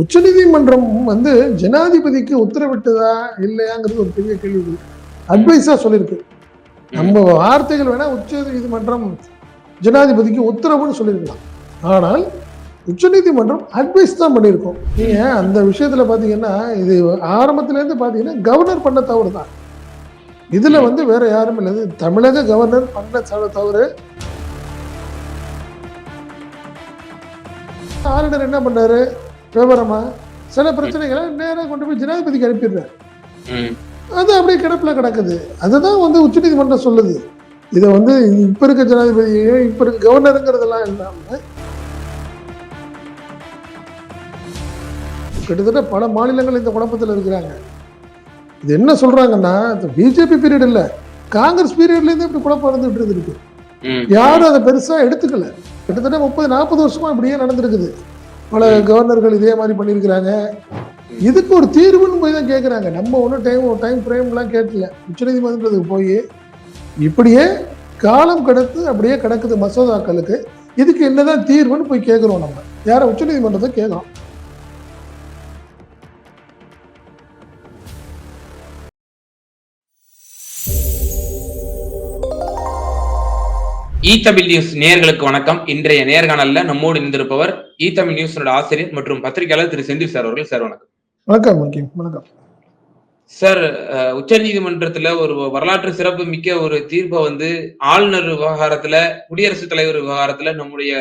உச்சநீதிமன்றம் வந்து ஜனாதிபதிக்கு உத்தரவிட்டதா இல்லையாங்கிறது ஒரு பெரிய கேள்வி அட்வைஸா சொல்லியிருக்கு நம்ம வார்த்தைகள் வேணா உச்ச நீதிமன்றம் ஜனாதிபதிக்கு உத்தரவுன்னு சொல்லியிருக்கலாம் ஆனால் உச்சநீதிமன்றம் அட்வைஸ் தான் பண்ணியிருக்கோம். நீங்க அந்த விஷயத்துல பாத்தீங்கன்னா இது ஆரம்பத்துலேருந்து பார்த்தீங்கன்னா பாத்தீங்கன்னா கவர்னர் பண்ண தவறு தான். இதுல வந்து வேற யாரும் இல்லை. தமிழக கவர்னர் பண்ண தவறு. ஆளுநர் என்ன பண்ணாரு? விவரமா? சில பிரச்சனைகளை நேரா கொண்டு போய் ஜனாதிபதிக்கு அனுப்பிடுறாரு அது அப்படியே கிடப்புல கிடக்குது. அதுதான் வந்து உச்சநீதிமன்றம் சொல்லுது. இதை வந்து இப்ப இருக்க ஜனாதிபதியையும் இப்ப இருக்க கவர்னருங்கிறதெல்லாம் இல்லாம கிட்டத்தட்ட பல மாநிலங்கள் இந்த குழப்பத்தில் இருக்கிறாங்க. இது என்ன சொல்றாங்கன்னா பிஜேபி பீரியட் இல்ல. காங்கிரஸ் பீரியட்ல இருந்து இப்படி குழப்பம் நடந்துட்டு இருந்திருக்கு. ம், யாரும் அதை பெருசா எடுத்துக்கல. கிட்டத்தட்ட முப்பது நாற்பது வருஷமா இப்படியே நடந்திருக்குது. பல கவர்னர்கள் இதே மாதிரி பண்ணியிருக்கிறாங்க. இதுக்கு ஒரு தீர்வுன்னு போய் தான் கேட்குறாங்க நம்ம ஒன்றும் டைம் டைம் ஃப்ரேம்லாம் கேட்கல. உச்சநீதிமன்றத்துக்கு போய் இப்படியே காலம் கடத்து அப்படியே கிடக்குது மசோதாக்களுக்கு. இதுக்கு என்னதான் தீர்வுன்னு போய் கேட்குறோம் நம்ம. யாரை? உச்சநீதிமன்றத்தை கேட்குறோம் தமிழ் நியூஸ் நேயர்களுக்கு வணக்கம். இன்றைய நேர்காணல்ல நம்மோடு இணைந்திருப்பவர் இ தமிழ் நியூஸோட ஆசிரியர் மற்றும் பத்திரிகையாளர் திரு செந்தில் சார் அவர்கள். சார் வணக்கம். வணக்கம் வணக்கம். சார் உச்ச நீதிமன்றத்துல ஒரு வரலாற்று சிறப்பு மிக்க ஒரு தீர்ப்பை வந்து ஆளுநர் விவகாரத்துல குடியரசுத் தலைவர் விவகாரத்துல நம்முடைய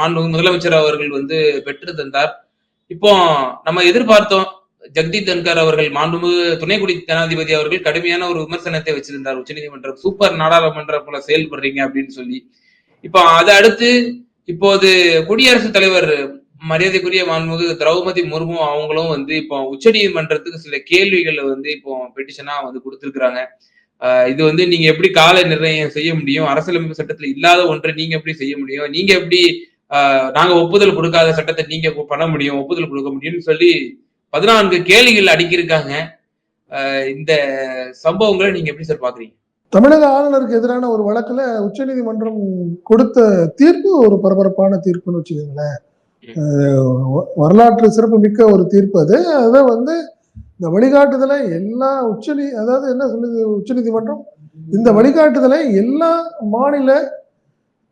மாண்புமிகு முதலமைச்சர் அவர்கள் வந்து பெற்று தந்தார் இப்போ நம்ம எதிர்பார்த்தோம் ஜெகதீப் தன்கர் அவர்கள் மாண்புமிகு துணை குடி ஜனாதிபதி அவர்கள் கடுமையான ஒரு விமர்சனத்தை வச்சிருந்தார். உச்சநீதிமன்றம் சூப்பர் நாடாளுமன்றம் போல செயல்படுறீங்க அப்படின்னு சொல்லி. இப்போ அதை அடுத்து இப்போது குடியரசுத் தலைவர் மரியாதைக்குரிய மாண்புமிகு திரௌபதி முர்மு அவங்களும் வந்து இப்போ உச்சநீதிமன்றத்துக்கு சில கேள்விகளை வந்து இப்போ பெட்டிஷனா வந்து கொடுத்துருக்குறாங்க. இது வந்து நீங்க எப்படி கால நிர்ணயம் செய்ய முடியும்? அரசியலமைப்பு சட்டத்துல இல்லாத ஒன்றை நீங்க எப்படி செய்ய முடியும்? நீங்க எப்படி நாங்க ஒப்புதல் கொடுக்காத சட்டத்தை நீங்க பண்ண முடியும்? ஒப்புதல் கொடுக்க முடியும்னு சொல்லி பதினான்கு கேள்விகள் அடுக்கியிருக்காங்க. ஆஹ் இந்த சம்பவங்களை நீங்க எப்படி சார் பாக்குறீங்க? தமிழக ஆளுநருக்கு எதிரான ஒரு வழக்குல உச்சநீதிமன்றம் கொடுத்த தீர்ப்பு ஒரு பரபரப்பான தீர்ப்புன்னு வச்சுக்கோங்களேன். வரலாற்று சிறப்பு மிக்க ஒரு தீர்ப்பு அது. அதை வந்து இந்த வழிகாட்டுதலை எல்லா உச்சநீ அதாவது என்ன சொல்லுது உச்சநீதிமன்றம்? இந்த வழிகாட்டுதலை எல்லா மாநில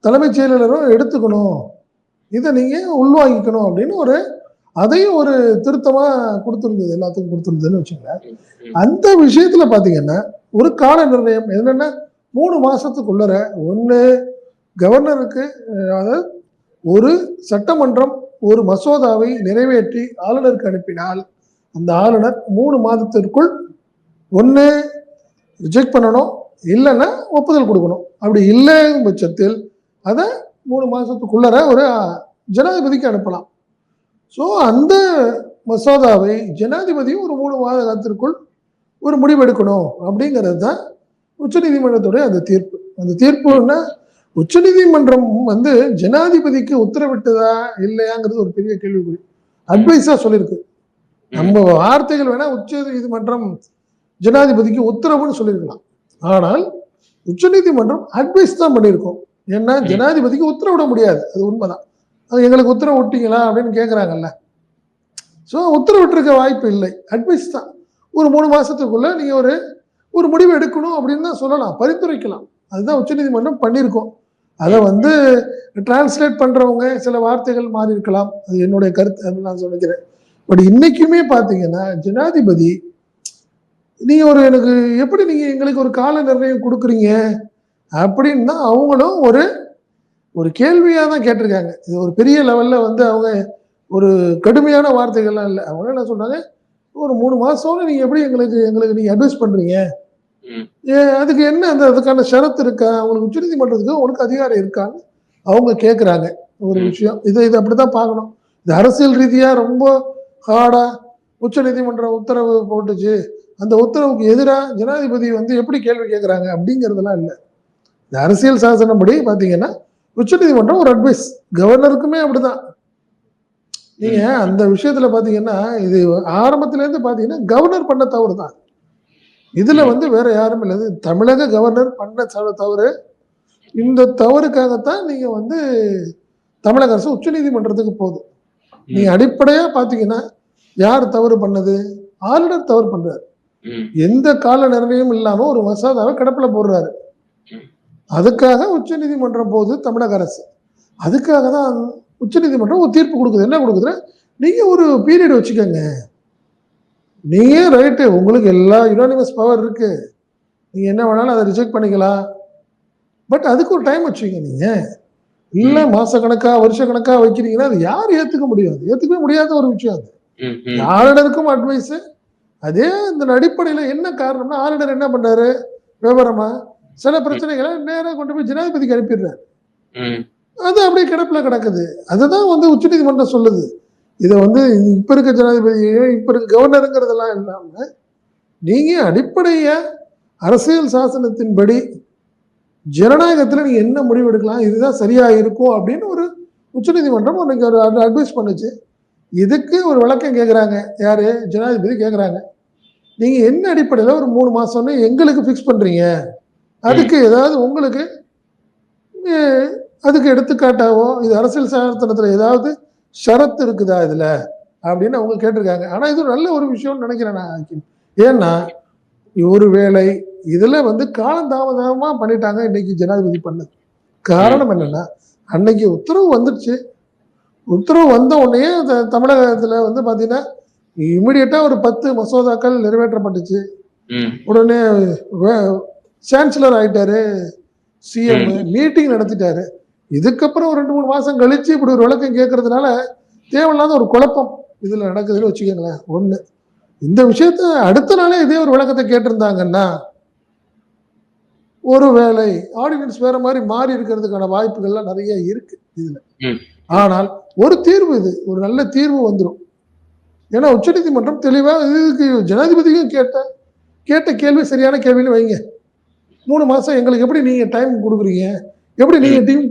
தலைமைச் செயலாளரும் எடுத்துக்கணும். இதை நீங்க உள்வாங்கிக்கணும் அப்படின்னு ஒரு அதையும் ஒரு திருத்தமா கொடுத்திருந்தது எல்லாத்துக்கும் கொடுத்திருந்ததுன்னு வச்சுக்கோங்களேன் அந்த விஷயத்துல பாத்தீங்கன்னா ஒரு கால நிர்ணயம் என்னன்னா மூணு மாசத்துக்குள்ளர ஒண்ணு கவர்னருக்கு அதாவது ஒரு சட்டமன்றம் ஒரு மசோதாவை நிறைவேற்றி ஆளுநருக்கு அனுப்பினால் அந்த ஆளுநர் மூணு மாதத்திற்குள் ஒண்ணு ரிஜெக்ட் பண்ணணும் இல்லைன்னா ஒப்புதல் கொடுக்கணும். அப்படி இல்லைங்கும் பட்சத்தில் அதை மூணு மாசத்துக்குள்ளர ஒரு ஜனாதிபதிக்கு அனுப்பலாம். ஸோ அந்த மசோதாவை ஜனாதிபதியும் ஒரு மூணு மாத காலத்திற்குள் ஒரு முடிவு எடுக்கணும் அப்படிங்கிறது தான் உச்சநீதிமன்றத்துடைய அந்த தீர்ப்பு. அந்த தீர்ப்புன்னா உச்சநீதிமன்றம் வந்து ஜனாதிபதிக்கு உத்தரவிட்டதா இல்லையாங்கிறது ஒரு பெரிய கேள்விக்குறி. அட்வைஸா சொல்லியிருக்கு நம்ம வார்த்தைகள் வேணா உச்ச நீதிமன்றம் ஜனாதிபதிக்கு உத்தரவுன்னு சொல்லியிருக்கலாம் ஆனால் உச்சநீதிமன்றம் அட்வைஸ் தான் பண்ணியிருக்கோம். ஏன்னா. ஜனாதிபதிக்கு உத்தரவிட முடியாது. அது உண்மைதான். அது எங்களுக்கு உத்தரவு விட்டீங்களா அப்படின்னு கேட்குறாங்கல்ல ஸோ உத்தரவிட்டிருக்க வாய்ப்பு இல்லை. அட்வைஸ் தான். ஒரு மூணு மாதத்துக்குள்ளே நீங்கள் ஒரு ஒரு முடிவு எடுக்கணும் அப்படின்னு தான் சொல்லலாம். பரிந்துரைக்கலாம். அதுதான் உச்சநீதிமன்றம் பண்ணியிருக்கோம். அதை வந்து டிரான்ஸ்லேட் பண்ணுறவங்க சில வார்த்தைகள் மாறி இருக்கலாம். அது என்னுடைய கருத்து அப்படின்னு நான் சொல்லிக்கிறேன். பட் இன்னைக்குமே பார்த்தீங்கன்னா ஜனாதிபதி நீங்கள் ஒரு எனக்கு எப்படி நீங்கள் எங்களுக்கு ஒரு கால நிர்ணயம் கொடுக்குறீங்க அப்படின்னு தான் அவங்களும் ஒரு ஒரு கேள்வியா தான் கேட்டிருக்காங்க. இது ஒரு பெரிய லெவல்ல வந்து அவங்க ஒரு கடுமையான வார்த்தைகள்லாம் இல்லை. அவங்க என்ன சொல்றாங்க? ஒரு மூணு மாசம்னு நீங்க எப்படி எங்களுக்கு எங்களுக்கு நீங்க அட்வைஸ். ஏ, அதுக்கு என்ன அந்த அதுக்கான ஷரத்து இருக்கா? உங்களுக்கு உச்சநீதிமன்றத்துக்கு உனக்கு அதிகாரம் இருக்கான்னு அவங்க கேட்குறாங்க ஒரு. விஷயம். இதை இதை அப்படித்தான் பார்க்கணும். இது அரசியல் ரீதியா ரொம்ப ஹார்டா உச்சநீதிமன்றம் உத்தரவு போட்டுச்சு. அந்த உத்தரவுக்கு எதிராக ஜனாதிபதி வந்து எப்படி கேள்வி கேட்குறாங்க அப்படிங்கிறதெல்லாம் இல்லை. இந்த அரசியல் சாசனப்படி பார்த்தீங்கன்னா உச்சநீதிமன்றம் ஒரு அட்வைஸ் கவர்னருக்குமே அப்படிதான். நீங்க அந்த விஷயத்துல பாத்தீங்கன்னா இது ஆரம்பத்துல இருந்து பாத்தீங்கன்னா கவர்னர் பண்ண தவறு தான் இதுல. வந்து வேற யாரும் இல்லை. தமிழக கவர்னர் பண்ண தவ- தவறு. இந்த தவறுக்காகத்தான் நீங்க வந்து தமிழக அரசு உச்சநீதிமன்றத்துக்கு போகுது. நீங்க அடிப்படையா பாத்தீங்கன்னா யார் தவறு பண்ணது? ஆளுநர் தவறு பண்றாரு. எந்த கால நிர்ணயம் இல்லாம ஒரு மசோதாவை கிடப்புல போடுறாரு. அதுக்காக உச்சநீதிமன்றம் போகுது தமிழக அரசு. அதுக்காக தான் உச்சநீதிமன்றம் ஒரு தீர்ப்பு கொடுக்குது. என்ன கொடுக்குதுன்னா நீங்க ஒரு பீரியட் வச்சுக்கோங்க. நீங்க ரைட்டு உங்களுக்கு எல்லா யுனானிமஸ் பவர் இருக்கு. நீங்க என்ன வேணாலும் அதை ரிஜெக்ட் பண்ணிக்கலாம். பட் அதுக்கு ஒரு டைம் வச்சுக்கங்க நீங்க. இல்ல மாச கணக்கா வருஷ கணக்கா வைக்கிறீங்கன்னா அது யார் ஏத்துக்க முடியும்? அது ஏத்துக்கவே முடியாத ஒரு விஷயம் அது. ஆளுநருக்கும் அட்வைஸ் அதே இந்த அடிப்படையில என்ன காரணம்னா ஆளுநர் என்ன பண்றாரு? விவரமா? சில பிரச்சனைகளை நேரா கொண்டு போய் ஜனாதிபதிக்கு அனுப்பிடுறாரு. அது அப்படியே கிடப்புல கிடக்குது. அதுதான் வந்து உச்சநீதிமன்றம் சொல்லுது. இதை வந்து இப்ப இருக்க ஜனாதிபதியையும் இப்ப இருக்க கவர்னருங்கிறதெல்லாம் இல்லாம நீங்க அடிப்படைய அரசியல் சாசனத்தின்படி ஜனநாயகத்துல நீங்க என்ன முடிவு எடுக்கலாம் இதுதான் சரியா இருக்கும் அப்படின்னு ஒரு உச்சநீதிமன்றம் உனக்கு ஒரு அட்வைஸ் பண்ணுச்சு. இதுக்கு ஒரு விளக்கம் கேட்குறாங்க யாரு? ஜனாதிபதி கேட்குறாங்க நீங்க என்ன அடிப்படையில் ஒரு மூணு மாசம்னு எங்களுக்கு ஃபிக்ஸ் பண்றீங்க? அதுக்கு ஏதாவது உங்களுக்கு அதுக்கு எடுத்துக்காட்டாவோ இது அரசியல் சாசனத்துல ஏதாவது ஷரத்து இருக்குதா இதுல? அப்படின்னு அவங்க கேட்டிருக்காங்க. ஆனா இது நல்ல ஒரு விஷயம்னு நினைக்கிறேன் நான் ஹக்கீம். ஏன்னா ஒரு வேளை இதுல வந்து காலந்தாமதமா பண்ணிட்டாங்க இன்னைக்கு ஜனாதிபதி பண்ணது. காரணம் என்னன்னா அன்னைக்கு உத்தரவு வந்துடுச்சு உத்தரவு வந்த உடனே தமிழகத்துல வந்து பாத்தீங்கன்னா இமிடியட்டா ஒரு பத்து மசோதாக்கள் நிறைவேற்றப்பட்டுச்சு. உடனே சான்சலர் ஆயிட்டாரு சிஎம் மீட்டிங் நடத்திட்டாரு. இதுக்கப்புறம் ஒரு ரெண்டு மூணு மாசம் கழிச்சு இப்படி ஒரு விளக்கம் கேட்கறதுனால தேவையில்லாத ஒரு குழப்பம் இதுல நடக்குதுன்னு வச்சுக்கோங்களேன். ஒண்ணு இந்த விஷயத்த அடுத்த நாளே இதே ஒரு விளக்கத்தை கேட்டிருந்தாங்கன்னா ஒரு வேளை ஆர்டினன்ஸ் வேற மாதிரி மாறி இருக்கிறதுக்கான வாய்ப்புகள்லாம் நிறைய இருக்கு இதுல. ஆனால் ஒரு தீர்வு இது ஒரு நல்ல தீர்வு வந்துடும் ஏன்னா உச்சநீதிமன்றம் தெளிவா இதுக்கு ஜனாதிபதியும் கேட்ட கேட்ட கேள்வி சரியான கேள்வின்னு வைங்க. மூணு மாசம் எங்களுக்கு எப்படி நீங்க டைம் கொடுக்குறீங்க? எப்படி நீங்க டீம்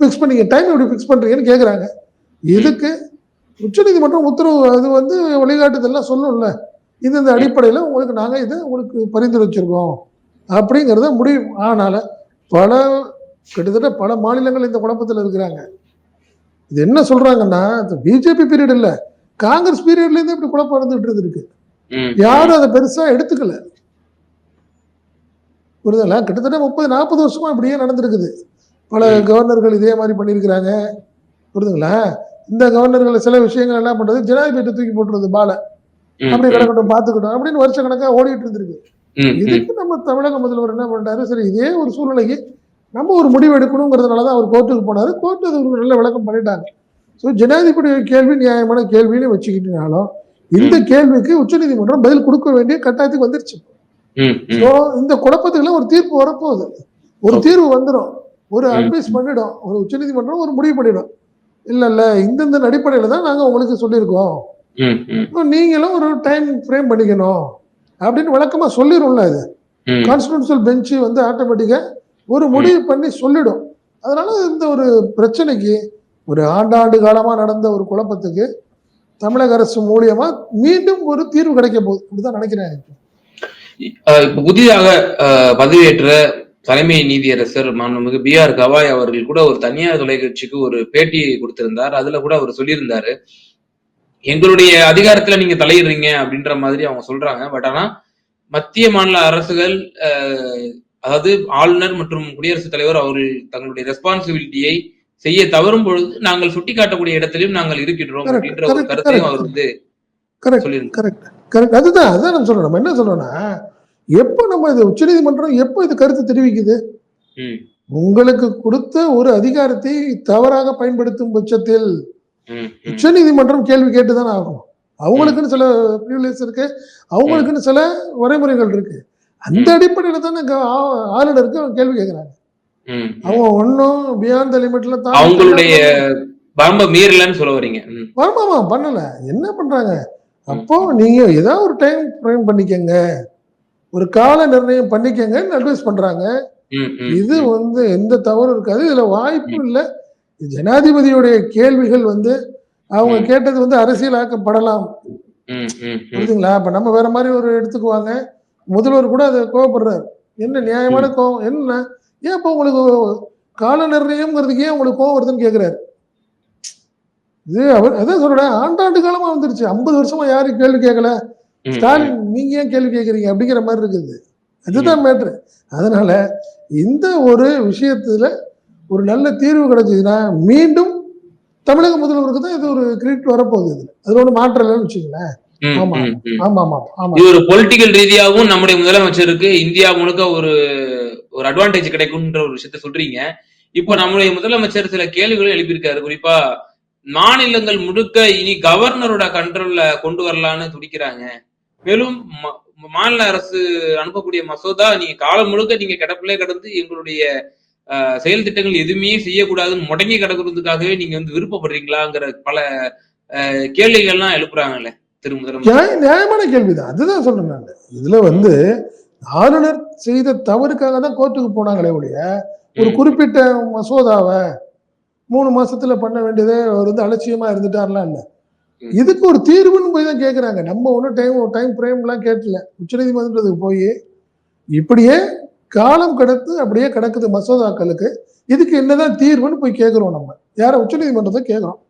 ஃபிக்ஸ் பண்ணீங்க? டைம் எப்படி ஃபிக்ஸ் பண்றீங்கன்னு கேக்குறாங்க. இதுக்கு உச்சநீதிமன்றம் உத்தரவு அது வந்து வழிகாட்டுதெல்லாம் சொல்லணும்ல இது இந்த அடிப்படையில் உங்களுக்கு நாங்கள் இதை உங்களுக்கு பரிந்துரைச்சிருக்கோம் அப்படிங்கிறத முடிவு. ஆனால பல கிட்டத்தட்ட பல மாநிலங்கள் இந்த குழப்பத்தில் இருக்கிறாங்க. இது என்ன சொல்றாங்கன்னா பிஜேபி பீரியட் இல்ல. காங்கிரஸ் பீரியட்ல இருந்து இப்படி குழப்பம் நடந்துட்டு இருந்திருக்கு ம், யாரும் அதை பெருசா எடுத்துக்கல. புரியுதுங்களா கிட்டத்தட்ட முப்பது நாற்பது வருஷமா இப்படியே நடந்திருக்குது. பல கவர்னர்கள் இதே மாதிரி பண்ணியிருக்கிறாங்க. புரியுதுங்களா இந்த கவர்னர்கள் சில விஷயங்கள் என்ன பண்றது? ஜனாதிபதி தூக்கி போட்டுறது பால. அப்படி கிடக்கட்டும் பார்த்துக்கட்டும் அப்படின்னு வருஷ கணக்கா ஓடிட்டு இருந்திருக்கு. இதுக்கு நம்ம தமிழக முதல்வர் என்ன பண்ணிட்டாரு? சரி இதே ஒரு சூழ்நிலைக்கு நம்ம ஒரு முடிவு எடுக்கணுங்கிறதுனால தான் அவர் கோர்ட்டுக்கு போனாரு. கோர்ட்டு அது ஒரு நல்ல விளக்கம் பண்ணிட்டாங்க. ஸோ ஜனாதிபதி கேள்வி நியாயமான கேள்வின்னு வச்சுக்கிட்டனாலும் இந்த கேள்விக்கு உச்சநீதிமன்றம் பதில் கொடுக்க வேண்டிய கட்டாயத்துக்கு வந்துருச்சு. ஸோ இந்த குழப்பத்துக்குலாம் ஒரு தீர்ப்பு வரப்போகுது. ஒரு தீர்வு வந்துடும் ஒரு. அட்வைஸ் பண்ணிடும். ஒரு உச்சநீதிமன்றம் ஒரு முடிவு பண்ணிடும். இல்ல இல்ல இந்தந்த அடிப்படையில தான் நாங்க உங்களுக்கு சொல்லியிருக்கோம். நீங்களும் ஒரு டைம் ஃப்ரேம் பண்ணிக்கணும். அப்படின்னு விளக்கமா சொல்லிடும்ல இது. ம். கான்ஸ்டிடியூஷனல் பெஞ்சு வந்து ஆட்டோமேட்டிக்கா ஒரு முடிவு பண்ணி சொல்லிடும். அதனால இந்த ஒரு பிரச்சனைக்கு ஒரு ஆண்டாண்டு காலமா நடந்த ஒரு குழப்பத்துக்கு தமிழக அரசு மூலியமா மீண்டும் ஒரு தீர்வு கிடைக்க போகுது. அப்படிதான் நினைக்கிறேன். புதிதாக பதவியேற்ற தலைமை நீதியரசர் மாண்புமிகு பி ஆர் கவாய் அவர்கள் கூட ஒரு தனியார் தொலைக்காட்சிக்கு ஒரு பேட்டி கொடுத்திருந்தார். அதுல கூட அவர் சொல்லியிருந்தாரு. எங்களுடைய அதிகாரத்துல நீங்க தலையிடுறீங்க அப்படின்ற மாதிரி அவங்க சொல்றாங்க. பட் ஆனா மத்திய மாநில அரசுகள் அதாவது ஆளுநர் மற்றும் குடியரசுத் தலைவர் அவர்கள் தங்களுடைய ரெஸ்பான்சிபிலிட்டியை செய்ய தவறும் பொழுது நாங்கள் சுட்டிக்காட்டக்கூடிய இடத்திலும் நாங்கள் இருக்கின்றோம் அப்படின்ற ஒரு கருத்தையும் அவர். வந்து கரெக்ட் சொல்லியிருந்தார். கரெக்ட் அதுதான் அதான் நம்ம சொல்றோம் நம்ம என்ன சொல்றோம்னா எப்போ நம்ம இது உச்சநீதிமன்றம் எப்போ இது கருத்து தெரிவிக்குது? உங்களுக்கு கொடுத்த ஒரு அதிகாரத்தை தவறாக பயன்படுத்தும் பட்சத்தில் ம், ம், உச்சநீதிமன்றம் கேள்வி கேட்டுதானே ஆகும் அவங்களுக்குன்னு சில ப்ரிவிலேஜ் இருக்கு. அவங்களுக்குன்னு சில வரைமுறைகள் இருக்கு. அந்த அடிப்படையில தானே ஆளுநருக்கு கேள்வி கேட்கறாங்க. அவங்க ஒன்றும் பியாண்ட் த லிமிட்ல தான் அவங்களுடைய வரம்ப மீறலன்னு சொல்ல வரீங்க. ம், ஆமாமா பண்ணல. என்ன பண்றாங்க? அப்போ நீங்க ஏதாவது ஒரு டைம் ஃப்ரேம் பண்ணிக்கங்க. ஒரு கால நிர்ணயம் பண்ணிக்கங்கன்னு அட்வைஸ் பண்றாங்க. இது வந்து எந்த தவறும் இருக்காது. இதுல வாய்ப்பும் இல்லை. ஜனாதிபதியுடைய கேள்விகள் வந்து அவங்க. கேட்டது வந்து அரசியலாக்கப்படலாம். புரியுதுங்களா இப்ப நம்ம வேற மாதிரி ஒரு எடுத்துக்குவாங்க. முதல்வர் கூட அதை கோவப்படுறாரு. என்ன நியாயமான கோவம்? என்ன? ஏன் இப்போ உங்களுக்கு கால நிர்ணயம்ங்கிறதுக்கு ஏன் உங்களுக்கு கோவம் வருதுன்னு கேக்குறாரு? இது அவர் அதான் சொல்றேன் ஆண்டாண்டு காலமா வந்துருச்சு. ஐம்பது வருஷமா யாரும் கேள்வி கேட்கல ஸ்டாலின் நீங்க ஏன் கேள்வி கேட்கறீங்க அப்படிங்கிற மாதிரி இருக்குது. அதுதான் மேட்ரு. அதனால இந்த ஒரு விஷயத்துல ஒரு நல்ல தீர்வு கிடைச்சதுன்னா மீண்டும் தமிழக முதல்வருக்கு தான் இது ஒரு கிரெடிட் வரப்போகுது இதுல. அதுல ஒண்ணு மாற்றம் இல்லைன்னு வச்சுங்களேன் ம், ஆமா. ம், ம். ஆமா ஆமா ஆமா. இது ஒரு பொலிட்டிக்கல் ரீதியாகவும் நம்முடைய முதலமைச்சருக்கு இந்தியா முழுக்க ஒரு ஒரு அட்வான்டேஜ் கிடைக்கும்ன்ற ஒரு விஷயத்த சொல்றீங்க. இப்போ நம்முடைய முதலமைச்சர் சில கேள்விகளும் எழுப்பியிருக்காரு. குறிப்பா மாநிலங்கள் முழுக்க இனி கவர்னரோட கண்ட்ரோல்ல கொண்டு வரலான்னு துடிக்கிறாங்க. மேலும் மாநில அரசு அனுப்பக்கூடிய மசோதா நீங்க காலம் முழுக்க நீங்க கிடப்பிலே கிடந்து எங்களுடைய செயல் திட்டங்கள் எதுவுமே செய்யக்கூடாதுன்னு முடங்கி கிடக்குறதுக்காகவே நீங்க வந்து விருப்பப்படுறீங்களாங்கிற பல கேள்விகள்லாம் எழுப்புறாங்கல்ல திரு முதலமைச்சர். நியாய- நியாயமான கேள்விதான். அதுதான் சொல்றேன் நான். இதுல வந்து ஆளுநர் செய்த தவறுக்காக தான் கோர்ட்டுக்கு போனாங்களே ஒழிய ஒரு. குறிப்பிட்ட மசோதாவை மூணு மாசத்துல பண்ண வேண்டியதே அவர் வந்து அலட்சியமா இருந்துட்டார்லாம் இல்ல. இதுக்கு ஒரு தீர்வுன்னு போய் தான் கேக்குறாங்க. நம்ம ஒன்றும் டைம் டைம் ஃப்ரேம்லாம் கேட்கல. உச்சநீதிமன்றத்துக்கு போய் இப்படியே காலம் கடத்து அப்படியே கிடக்குது மசோதாக்களுக்கு. இதுக்கு என்னதான் தீர்வுன்னு போய் கேட்குறோம் நம்ம. யாரை உச்சநீதிமன்றத்தை கேட்குறோம்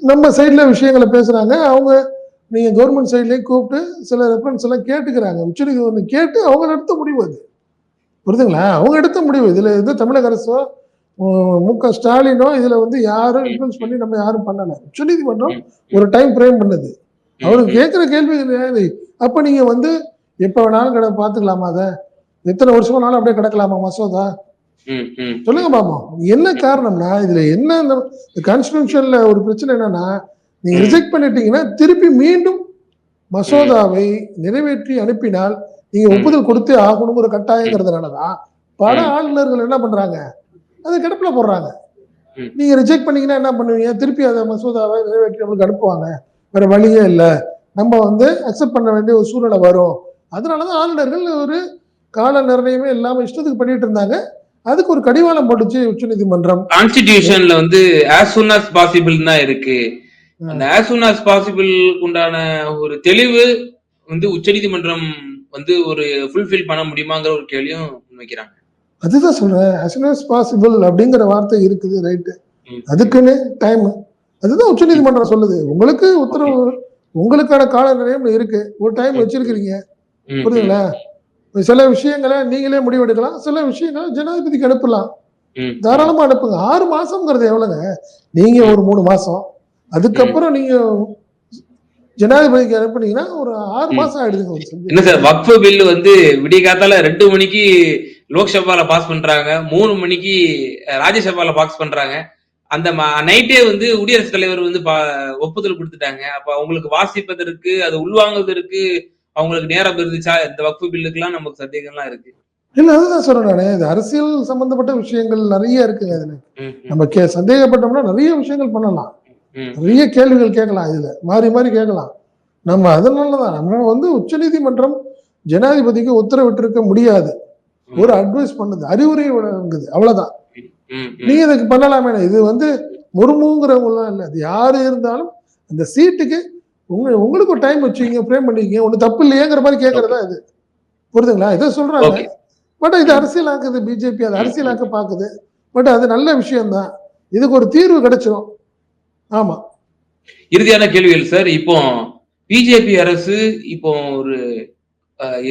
நம்ம சைடில் விஷயங்களை பேசுறாங்க. அவங்க நீங்க கவர்மெண்ட் சைட்லயும் கூப்பிட்டு சில ரெஃபரன்ஸ் எல்லாம் கேட்டுக்கிறாங்க. உச்சநீதிமன்றம் கேட்டு அவங்க எடுத்த முடிவு அது. புரியுதுங்களா? அவங்க எடுத்த முடிவு. இதுல எது தமிழக அரசோ மு க ஸ்டாலினோ இதுல வந்து யாரும் இன்ஃபுளுன்ஸ் பண்ணி நம்ம யாரும் பண்ணல உச்சநீதிமன்றம் ஒரு டைம் ஃப்ரேம் பண்ணுது அவருக்கு கேட்குற கேள்வி அப்ப நீங்க வந்து எப்ப வேணாலும் கிட பாத்துக்கலாமா அதை எத்தனை வருஷம் வேணாலும் அப்படியே கிடக்கலாமா மசோதா. சொல்லுங்க பாப்போம் என்ன காரணம்னா இதுல என்ன இந்த கான்ஸ்டிடியூஷன்ல ஒரு பிரச்சனை என்னன்னா நீங்க. ரிஜெக்ட் பண்ணிட்டீங்கன்னா திருப்பி மீண்டும் மசோதாவை நிறைவேற்றி அனுப்பினால் நீங்க. ஒப்புதல் கொடுத்தே ஆகணுங்கிற கட்டாயங்கிறதுனாலதான் பல. ஆளுநர்கள் என்ன பண்றாங்க அதை கிடப்புல போடுறாங்க. ம். நீங்க ரிஜெக்ட் பண்ணீங்கன்னா என்ன பண்ணுவீங்க? திருப்பி அதை மசோதாவை நிறைவேற்றி நம்மளுக்கு அனுப்புவாங்க. வேற வழியே இல்லை. நம்ம வந்து அக்செப்ட் பண்ண வேண்டிய ஒரு சூழ்நிலை வரும். அதனாலதான் ஆளுநர்கள் ஒரு கால நிர்ணயமே இல்லாம இஷ்டத்துக்கு பண்ணிட்டு இருந்தாங்க. அதுக்கு ஒரு கடிவாளம் போட்டுச்சு உச்சநீதிமன்றம். கான்ஸ்டிடியூஷன்ல வந்து as soon as possible தான் இருக்கு. அந்த as soon as possible உண்டான ஒரு தெளிவு வந்து உச்சநீதிமன்றம் வந்து ஒரு ஃபுல்ஃபில் பண்ண முடியுமாங்கிற ஒரு கேள்வியும் முன்வைக்கிறாங்க. அதுதான் சொல்றேன் as possible அப்படிங்கிற வார்த்தை இருக்குது ரைட்டு. அதுக்குன்னு டைம் அதுதான் உச்சநீதிமன்றம் சொல்லுது. உங்களுக்கு உத்தரவு உங்களுக்கான கால நிலையம் இருக்கு. ஒரு டைம் வச்சிருக்கிறீங்க. புரியுதுங்களா? சில விஷயங்களை நீங்களே முடிவெடுக்கலாம். சில விஷயங்களை ஜனாதிபதிக்கு அனுப்பலாம். தாராளமா அனுப்புங்க. ஆறு மாசம்ங்கிறது எவ்வளவுங்க? நீங்க ஒரு மூணு மாசம். அதுக்கப்புறம் நீங்க ஜனாதிபதிக்கு அனுப்புனீங்கன்னா ஒரு ஆறு. மாசம் ஆயிடுதுங்க. என்ன சார் வக்ஃபு பில் வந்து விடிய காத்தால ரெண்டு மணிக்கு லோக்சபால பாஸ் பண்றாங்க. மூணு மணிக்கு ராஜ்யசபால பாஸ் பண்றாங்க. அந்த நைட்டே வந்து குடியரசுத் தலைவர் வந்து ஒப்புதல் கொடுத்துட்டாங்க. அப்ப அவங்களுக்கு வாசிப்பதற்கு அது உள்வாங்குவதற்கு அவங்களுக்கு நேரம் இருந்துச்சா? இந்த வக்ஃபு பில்லுக்குலாம் நமக்கு சந்தேகம்லாம் இருக்கு. இல்ல அதுதான் சொல்றேன் நானு. இது அரசியல் சம்பந்தப்பட்ட விஷயங்கள் நிறைய இருக்குங்க ம், நம்ம கே சந்தேகப்பட்டோம்னா நிறைய விஷயங்கள் பண்ணலாம். நிறைய கேள்விகள் கேட்கலாம் இதுல. மாறி மாறி கேட்கலாம். நம்ம அதனாலதான். நம்ம வந்து உச்சநீதிமன்றம் ஜனாதிபதிக்கு உத்தரவிட்டிருக்க முடியாது. ஒரு அட்வைஸ் பண்ணுது அறிவுரை வழங்குது அவ்வளவுதான். நீங்க இதுக்கு பண்ணலாமே இது வந்து முர்முங்கிறவங்களாம் இல்லை அது யாரு இருந்தாலும் அந்த சீட்டுக்கு உங்க உங்களுக்கு ஒரு டைம் வச்சுக்கிங்க ஃப்ரேம் பண்ணிக்கிங்க ஒண்ணு தப்பு இல்லையேங்கிற மாதிரி கேட்கறதா இது. புரியுதுங்களா? இதை சொல்றாங்க. பட் இது அரசியலாக்குது பிஜேபி அது அரசியலாக்க பாக்குது. பட் அது நல்ல விஷயம்தான். இதுக்கு ஒரு தீர்வு கிடைச்சிரும். ஆமா. இறுதியான கேள்விகள் சார் இப்போ பிஜேபி அரசு இப்போ ஒரு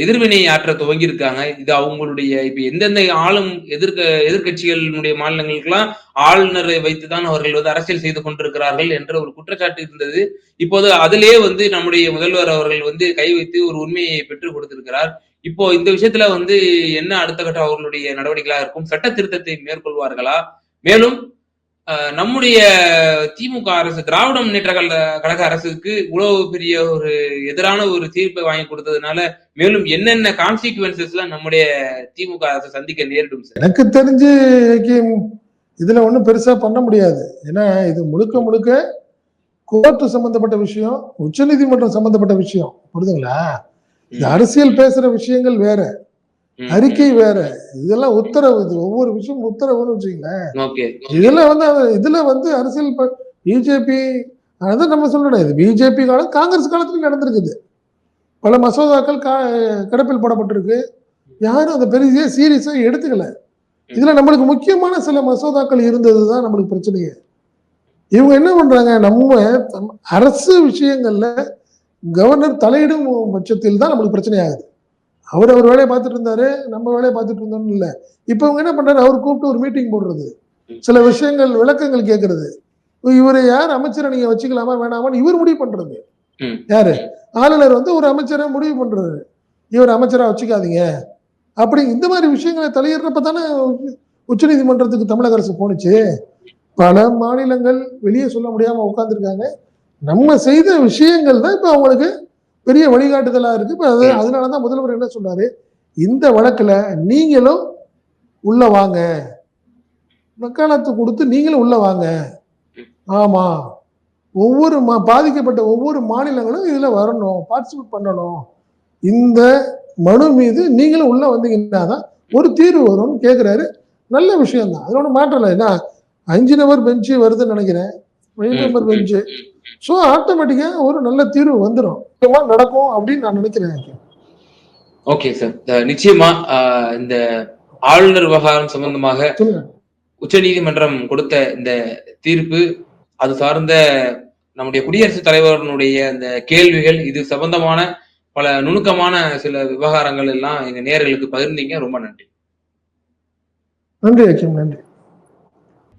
எதிர்வினை ஆற்ற துவங்கி இருக்காங்க இது அவங்களுடைய இப்ப எந்தெந்த ஆளும் எதிர்க்க எதிர்கட்சிகளுடைய மாநிலங்களுக்கெல்லாம் ஆளுநரை வைத்துதான் அவர்கள் வந்து அரசியல் செய்து கொண்டிருக்கிறார்கள் என்ற ஒரு குற்றச்சாட்டு இருந்தது. இப்போது அதிலே வந்து நம்முடைய முதல்வர் அவர்கள் வந்து கை வைத்து ஒரு உண்மையை பெற்றுக் கொடுத்திருக்கிறார். இப்போ இந்த விஷயத்துல வந்து என்ன அடுத்த கட்ட அவர்களுடைய நடவடிக்கைகளாக இருக்கும்? சட்ட திருத்தத்தை மேற்கொள்வார்களா? மேலும் நம்முடைய திமுக அரசு திராவிட முன்னேற்ற கழக- கழக அரசுக்கு இவ்வளவு பெரிய ஒரு எதிரான ஒரு தீர்ப்பை வாங்கி கொடுத்ததுனால மேலும் என்னென்ன கான்சிக்வன்சஸ் எல்லாம் நம்முடைய திமுக அரசு சந்திக்க நேரிடும் சார்? எனக்கு தெரிஞ்சு இதுல ஒண்ணும் பெருசா பண்ண முடியாது. ஏன்னா இது முழுக்க முழுக்க கோர்ட்டு சம்பந்தப்பட்ட விஷயம் உச்சநீதிமன்றம் சம்பந்தப்பட்ட விஷயம். புரியுதுங்களா இது அரசியல் பேசுற விஷயங்கள் வேற. அறிக்கை வேற. இதெல்லாம் உத்தரவு. இது ஒவ்வொரு விஷயம் உத்தரவுன்னு வச்சுக்கங்களேன். ஓகே இதுல வந்து இதுல வந்து அரசியல் பிஜேபி அதான் நம்ம சொல்லணும் இது பிஜேபி காலம் காங்கிரஸ் காலத்துலயும் நடந்திருக்குது. பல மசோதாக்கள் கா கிடப்பில் போடப்பட்டிருக்கு. யாரும் அதை பெரிய சீரியஸா எடுத்துக்கல. இதுல நம்மளுக்கு முக்கியமான சில மசோதாக்கள் இருந்தது தான் நம்மளுக்கு பிரச்சனையே. இவங்க என்ன பண்றாங்க? நம்ம அரசு விஷயங்கள்ல கவர்னர் தலையிடும் பட்சத்தில் தான் நம்மளுக்கு பிரச்சனை ஆகுது அவர் அவர் வேலையை பார்த்துட்டு இருந்தாரு நம்ம வேலையை பார்த்துட்டு இருந்தோம்னு இல்லை. இப்போ இவங்க என்ன பண்றாரு? அவர் கூப்பிட்டு ஒரு மீட்டிங் போடுறது. சில விஷயங்கள் விளக்கங்கள் கேட்கறது இவரை யார்? அமைச்சரை நீங்க வச்சுக்கலாமா? வேணாமான்னு இவர் முடிவு பண்றது. யாரு? ஆளுநர் வந்து ஒரு அமைச்சரை முடிவு பண்றது. இவர் அமைச்சரா வச்சுக்காதீங்க. அப்படி இந்த மாதிரி விஷயங்களை தலையிடுறப்ப தானே உச்சநீதிமன்றத்துக்கு தமிழக அரசு போணுச்சு. பல மாநிலங்கள் வெளியே சொல்ல முடியாம உட்கார்ந்துருக்காங்க. நம்ம செய்த விஷயங்கள் தான் இப்ப அவங்களுக்கு பெரிய வழிகாட்டுதலா இருக்கு. இப்ப அது அதனாலதான் முதல்வர் என்ன சொன்னாரு இந்த வழக்குல நீங்களும் உள்ள வாங்க. வக்காலத்து கொடுத்து நீங்களும் உள்ள வாங்க. ஆமா. ஒவ்வொரு மா பாதிக்கப்பட்ட ஒவ்வொரு மாநிலங்களும் இதுல வரணும் பார்ட்டிசிபேட் பண்ணணும். இந்த மனு மீது நீங்களும் உள்ள வந்தீங்கன்னா தான் ஒரு தீர்வு வரும்னு கேட்குறாரு நல்ல விஷயம் தான் அதோட மாற்றம் இல்லை. ஏன்னா அஞ்சு நம்பர் பெஞ்சு வருதுன்னு நினைக்கிறேன். நம்பர் பெஞ்சு ஸோ ஆட்டோமேட்டிக்காக ஒரு நல்ல தீர்வு வந்துடும் நடக்கும் அப்படின்னு நான் நினைக்கிறேன். ஓகே சார் நிச்சயமா இந்த ஆளுநர் விவகாரம் சம்பந்தமாக சொல்லுங்க. உச்சநீதிமன்றம் கொடுத்த இந்த தீர்ப்பு அது சார்ந்த நம்முடைய குடியரசுத் தலைவர்களுடைய அந்த கேள்விகள் இது சம்பந்தமான பல நுணுக்கமான சில விவகாரங்கள் எல்லாம் எங்க நேயர்களுக்கு பகிர்ந்தீங்க. ரொம்ப நன்றி. நன்றி நன்றி.